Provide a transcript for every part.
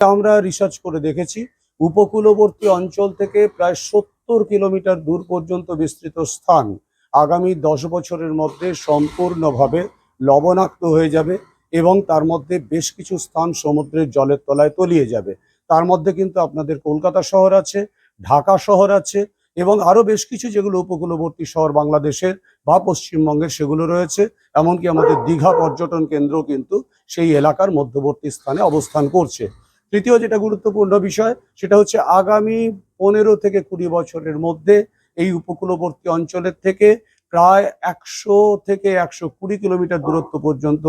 আমরা রিসার্চ করে দেখেছি, উপকূলবর্তী অঞ্চল থেকে প্রায় সত্তর কিলোমিটার দূর পর্যন্ত বিস্তৃত স্থান। আগামী দশ বছরের মধ্যে সম্পূর্ণভাবে লবণাক্ত হয়ে যাবে এবং তার মধ্যে বেশ কিছু স্থান সমুদ্রের জলের তলায় তলিয়ে যাবে। তার মধ্যে কিন্তু আপনাদের কলকাতা শহর আছে, ঢাকা শহর আছে এবং আরও বেশ কিছু যেগুলো উপকূলবর্তী শহর বাংলাদেশের বা পশ্চিমবঙ্গের সেগুলো রয়েছে, এমনকি আমাদের দীঘা পর্যটন কেন্দ্র কিন্তু সেই এলাকার মধ্যবর্তী স্থানে অবস্থান করছে। তৃতীয় যেটা গুরুত্বপূর্ণ বিষয়, সেটা হচ্ছে আগামী পনেরো থেকে কুড়ি বছরের মধ্যে এই উপকূলবর্তী অঞ্চলের থেকে প্রায় একশো থেকে একশো কুড়ি কিলোমিটার দূরত্ব পর্যন্ত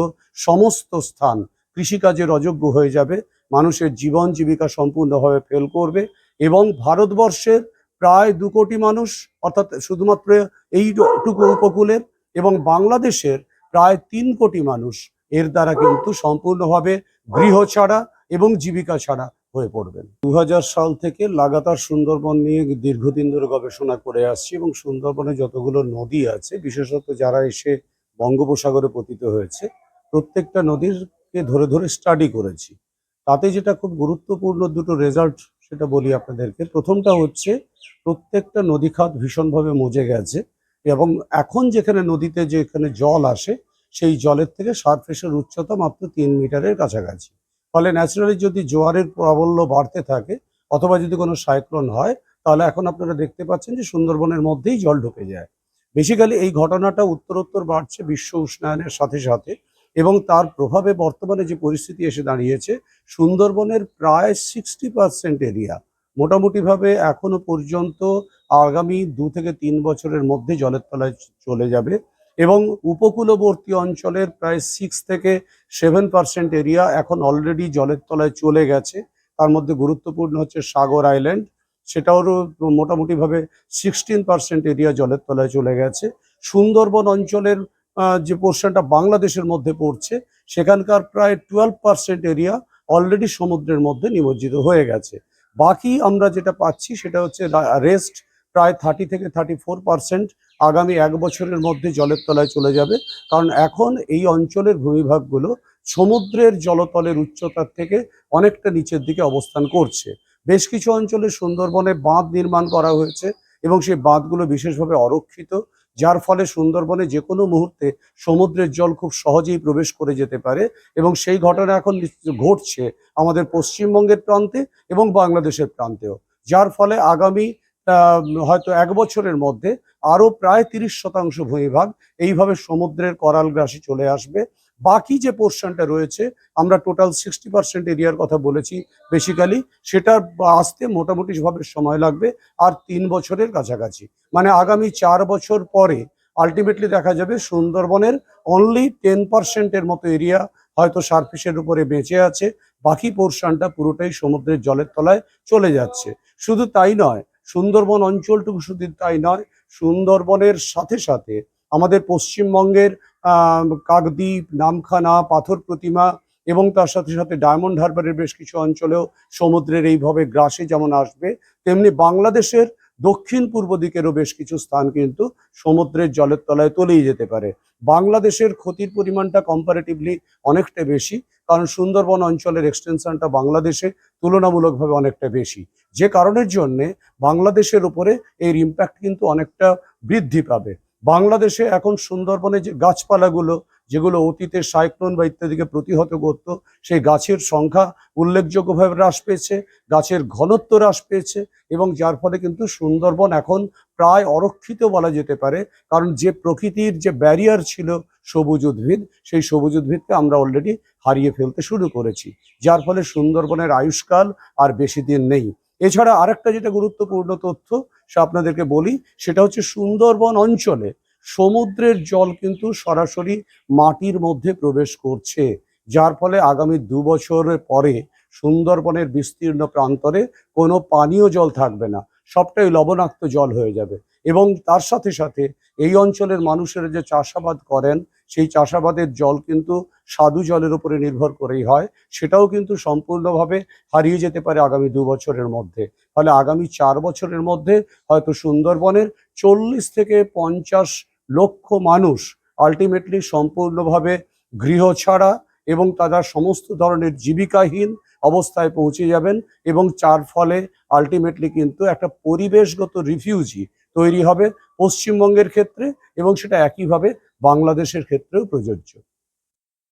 সমস্ত স্থান কৃষিকাজের অযোগ্য হয়ে যাবে, মানুষের জীবন জীবিকা সম্পূর্ণভাবে ফেল করবে এবং ভারতবর্ষের প্রায় দু কোটি মানুষ, অর্থাৎ শুধুমাত্র এইটুকু উপকূলের এবং বাংলাদেশের প্রায় তিন কোটি মানুষ এর দ্বারা কিন্তু সম্পূর্ণভাবে গৃহ ছাড়া এবং জীবিকা ছাড়া হয়ে পড়বেন। দু হাজার সাল থেকে লাগাতার সুন্দরবন নিয়ে দীর্ঘদিন ধরে গবেষণা করে আসছি এবং সুন্দরবনে যতগুলো নদী আছে, বিশেষত যারা এসে বঙ্গোপসাগরে পতিত হয়েছে, প্রত্যেকটা নদীরকে ধরে ধরে স্টাডি করেছি। তাতে যেটা খুব গুরুত্বপূর্ণ দুটো রেজাল্ট সেটা বলি আপনাদেরকে। প্রথমটা হচ্ছে, প্রত্যেকটা নদী খাত ভীষণভাবে মজে গেছে এবং এখন যেখানে নদীতে যেখানে জল আসে, সেই জলের থেকে সারফেসের উচ্চতা মাত্র তিন মিটারের কাছাকাছি। ফলে ন্যাচারালি যদি জোয়ারের প্রাবল্য বাড়তে থাকে অথবা যদি কোনো সাইক্লোন হয়, তাহলে এখন আপনারা দেখতে পাচ্ছেন যে সুন্দরবনের মধ্যেই জল ঢুকে যায়। বেসিক্যালি এই ঘটনাটা উত্তরোত্তর বাড়ছে বিশ্ব উষ্ণায়নের সাথে সাথে এবং তার প্রভাবে বর্তমানে যে পরিস্থিতি এসে দাঁড়িয়েছে, সুন্দরবনের প্রায় সিক্সটি পার্সেন্ট এরিয়া মোটামুটিভাবে এখনও পর্যন্ত আগামী দু থেকে তিন বছরের মধ্যে জলের তলায় চলে যাবে। এবং উপকূলবর্তী অঞ্চলের প্রায় সিক্স থেকে সেভেন পার্সেন্ট এরিয়া এখন অলরেডি জলের তলায় চলে গেছে। তার মধ্যে গুরুত্বপূর্ণ হচ্ছে সাগর আইল্যান্ড সেটাও মোটামুটিভাবে সিক্সটিন পার্সেন্ট এরিয়া জলের তলায় চলে গেছে। সুন্দরবন অঞ্চলের যে পোর্শনটা বাংলাদেশের মধ্যে পড়ছে, সেখানকার প্রায় টুয়েলভ পার্সেন্ট এরিয়া অলরেডি সমুদ্রের মধ্যে নিমজ্জিত হয়ে গেছে। বাকি আমরা যেটা পাচ্ছি সেটা হচ্ছে রেস্ট প্রায় থার্টি থেকে থার্টি ফোর পার্সেন্ট আগামী এক বছরের মধ্যে জলের তলায় চলে যাবে। কারণ এখন এই অঞ্চলের ভূমিভাগগুলো সমুদ্রের জলতলের উচ্চতার থেকে অনেকটা নিচের দিকে অবস্থান করছে। বেশ কিছু অঞ্চলে সুন্দরবনে বাঁধ নির্মাণ করা হয়েছে এবং সেই বাঁধগুলো বিশেষভাবে অরক্ষিত, যার ফলে সুন্দরবনে যে কোনো মুহূর্তে সমুদ্রের জল খুব সহজেই প্রবেশ করে যেতে পারে এবং সেই ঘটনা এখন ঘটছে আমাদের পশ্চিমবঙ্গের প্রান্তে এবং বাংলাদেশের প্রান্তেও। যার ফলে আগামী হয়তো এক বছরের মধ্যে আরও প্রায় তিরিশ শতাংশ ভূমিভাগ এইভাবে সমুদ্রের করাল গ্রাসে চলে আসবে। বাকি যে পোর্শনটা রয়েছে, আমরা টোটাল সিক্সটি পার্সেন্ট এরিয়ার কথা বলেছি বেসিক্যালি, সেটা আসতে মোটামুটি ভাবে সময় লাগবে আর তিন বছরের কাছাকাছি। মানে আগামী চার বছর পরে আলটিমেটলি দেখা যাবে সুন্দরবনের অনলি টেন পার্সেন্টের মতো এরিয়া হয়তো সারফেসের উপরে বেঁচে আছে, বাকি পোর্শনটা পুরোটাই সমুদ্রের জলের তলায় চলে যাচ্ছে। শুধু তাই নয় সুন্দরবন অঞ্চলটুকু শুধু তাই নয়, সুন্দরবনের সাথে সাথে আমাদের পশ্চিমবঙ্গের কাকদ্বীপ, নামখানা, পাথর প্রতিমা এবং তার সাথে সাথে ডায়মন্ড হারবারের বেশ কিছু অঞ্চলেও সমুদ্রের এইভাবে গ্রাসে যেমন আসবে, তেমনি বাংলাদেশের দক্ষিণ পূর্ব দিকেরও বেশ কিছু স্থান কিন্তু সমুদ্রের জলের তলায় তলিয়ে যেতে পারে। বাংলাদেশের ক্ষতির পরিমাণটা কম্পারেটিভলি অনেকটা বেশি, কারণ সুন্দরবন অঞ্চলের এক্সটেনশনটা বাংলাদেশে তুলনামূলকভাবে অনেকটা বেশি। যে কারণের জন্যে বাংলাদেশের উপরে এর ইম্প্যাক্ট কিন্তু অনেকটা বৃদ্ধি পাবে। বাংলাদেশে এখন সুন্দরবনে যে গাছপালাগুলো যেগুলো অতীতে সাইক্লোন বা ইত্যাদিকে প্রতিহত করত, সেই গাছের সংখ্যা উল্লেখযোগ্যভাবে হ্রাস পেয়েছে, গাছের ঘনত্ব হ্রাস পেয়েছে এবং যার ফলে কিন্তু সুন্দরবন এখন প্রায় অরক্ষিত বলা যেতে পারে। কারণ যে প্রকৃতির যে ব্যারিয়ার ছিল সবুজ উদ্ভিদ, সেই সবুজ উদ্ভিদকে আমরা অলরেডি হারিয়ে ফেলতে শুরু করেছি, যার ফলে সুন্দরবনের আয়ুষ্কাল আর বেশি দিন নেই। এছাড়া আরেকটা যেটা গুরুত্বপূর্ণ তথ্য সে আপনাদেরকে বলি, সেটা হচ্ছে সুন্দরবন অঞ্চলে সমুদ্রের জল কিন্তু সরাসরি মাটির মধ্যে প্রবেশ করছে, যার ফলে আগামী দু বছরের পরে সুন্দরবনের বিস্তীর্ণ প্রান্তরে কোনো পানীয় জল থাকবে না, সবটাই লবণাক্ত জল হয়ে যাবে। এবং তার সাথে সাথে এই অঞ্চলের মানুষেরা যে চাষাবাদ করেন, সেই চাষাবাদের জল কিন্তু স্বাদু জলের উপরে নির্ভর করেই হয়, সেটাও কিন্তু সম্পূর্ণভাবে হারিয়ে যেতে পারে আগামী দু বছরের মধ্যে। ফলে আগামী চার বছরের মধ্যে হয়তো সুন্দরবনের চল্লিশ থেকে পঞ্চাশ লক্ষ মানুষ আলটিমেটলি সম্পূর্ণভাবে গৃহ ছাড়া এবং তারা সমস্ত ধরনের জীবিকাহীন অবস্থায় পৌঁছে যাবেন এবং যার ফলে আলটিমেটলি কিন্তু একটা পরিবেশগত রিফিউজি তৈরি হবে পশ্চিমবঙ্গের ক্ষেত্রে এবং সেটা একইভাবে বাংলাদেশের ক্ষেত্রেও প্রযোজ্য।